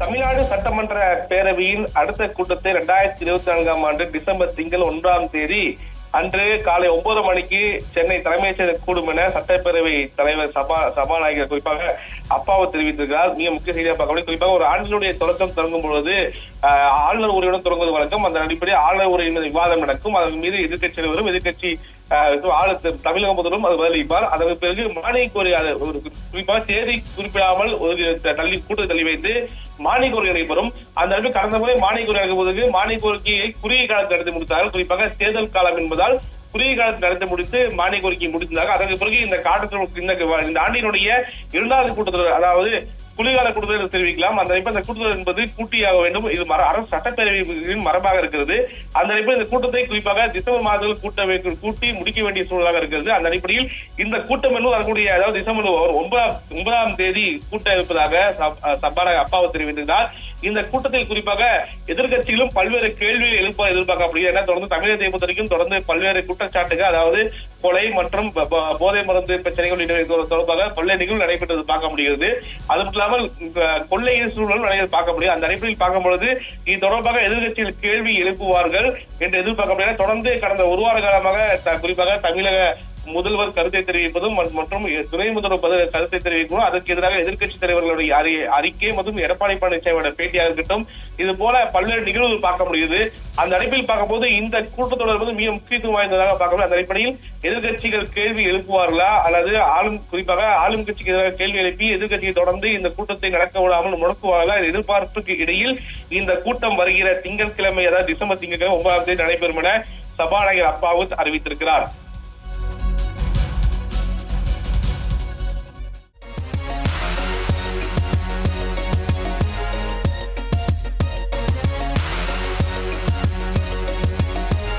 தமிழ்நாடு சட்டமன்ற பேரவையின் அடுத்த கூட்டத்தை இரண்டாயிரத்தி இருபத்தி நான்காம் ஆண்டு டிசம்பர் திங்கள் ஒன்றாம் தேதி அன்று காலை ஒன்பது மணிக்கு சென்னை தலைமைச் செயலர் கூடும் என சட்டப்பேரவை தலைவர் சபா சபாநாயகர் குறிப்பாக அப்பாவு தெரிவித்திருக்கிறார். மிக முக்கிய செய்தியாக பார்க்க குறிப்பாக ஒரு ஆண்டினுடைய தொடக்கம் தொடங்கும் பொழுது ஆளுநர் உரையுடன் தொடங்குவது வழக்கம். அந்த அடிப்படையில் ஆளுநர் உரையின் விவாதம் நடக்கும். அதன் மீது எதிர்க்கட்சி வரும் எதிர்க்கட்சி ஆளுநர் தமிழக முதல்வரும் அது பதிலளிப்பார். அதற்கு பிறகு மானிய கோரி ஒரு குறிப்பாக தேதி குறிப்பிடாமல் ஒரு தள்ளி கூட்டத்தை தள்ளி வைத்து மானிய நடைபெறும் அந்த அளவுக்கு கடந்த முறை மானிய கோரிக்கை நடக்கும்போது மானிய கோரிக்கையை குறுகிய காலத்தில் நடத்தி முடித்தார்கள். குறிப்பாக தேர்தல் காலம் என்பதால் குறுகிய காலத்தில் நடத்தி முடித்து மானிய கோரிக்கை முடித்தாங்க அதற்கு பிறகு இந்த காட்டத்தில் இந்த இந்த ஆண்டினுடைய இரண்டாவது கூட்டத்தொடர் அதாவது குளிர்கால கூடுதல் தெரிவிக்கலாம். அந்த அமைப்பு அந்த கூட்டத்தொடர் என்பது கூட்டியாக வேண்டும். இது மர அரசு சட்டப்பேரவையின் மரபாக இருக்கிறது. அந்த அடிப்படையில் இந்த கூட்டத்தை குறிப்பாக டிசம்பர் மாதத்தில் கூட்ட கூட்டி முடிக்க வேண்டிய சூழலாக இருக்கிறது. அந்த அடிப்படையில் இந்த கூட்டம் என்பது வரக்கூடிய அதாவது டிசம்பர் ஒன்பதாம் ஒன்பதாம் தேதி கூட்ட இருப்பதாக சபாநாயகர் அப்பாவை தெரிவித்திருந்தார். இந்த கூட்டத்தில் குறிப்பாக எதிர்கட்சிகளும் பல்வேறு கேள்விகள் எழுப்ப எதிர்பார்க்கப்படுகிறது. ஏன்னா தொடர்ந்து தமிழகத்தை பொறுத்த வரைக்கும் தொடர்ந்து பல்வேறு குற்றச்சாட்டுகள் அதாவது கொலை மற்றும் போதை மருந்து பிரச்சனைகள் தொடர்பாக கொள்ளை நிகழ்வு நடைபெற்றது பார்க்க முடிகிறது. அது மட்டும் இல்லாமல் கொள்ளை சூழலும் நடைபெற்று பார்க்க முடியும். அந்த அடிப்படையில் பார்க்கும் பொழுது இது தொடர்பாக எதிர்கட்சிகள் கேள்வி எழுப்புவார்கள் என்று எதிர்பார்க்க தொடர்ந்து கடந்த ஒரு வார காலமாக த- குறிப்பாக தமிழக முதல்வர் கருத்தை தெரிவிப்பதும் மற்றும் துணை முதல்வர் கருத்தை தெரிவிக்கணும் அதற்கு எதிராக எதிர்கட்சி தலைவர்களுடைய அறிக்கை மற்றும் எடப்பாடி பழனிசாமியோட பேட்டியாக இருக்கட்டும் இது போல பல்வேறு நிகழ்வுகள் பார்க்க முடியுது. அந்த அடிப்படையில் பார்க்கும்போது இந்த கூட்டத்தொடர் வந்து மிக முக்கியத்துவம் வாய்ந்ததாக பார்க்கணும். அந்த அடிப்படையில் எதிர்கட்சிகள் கேள்வி எழுப்புவார்களா? அல்லது ஆளும் குறிப்பாக ஆளும் கட்சிக்கு எதிராக கேள்வி எழுப்பி எதிர்கட்சியை தொடர்ந்து இந்த கூட்டத்தை நடக்க விடாமல் முடக்குவார்களா? எதிர்பார்ப்புக்கு இடையில் இந்த கூட்டம் வருகிற திங்கட்கிழமை அதாவது டிசம்பர் திங்கட்கிழமை ஒன்பதாம் தேதி நடைபெறும் என சபாநாயகர் அப்பாவு அறிவித்திருக்கிறார்.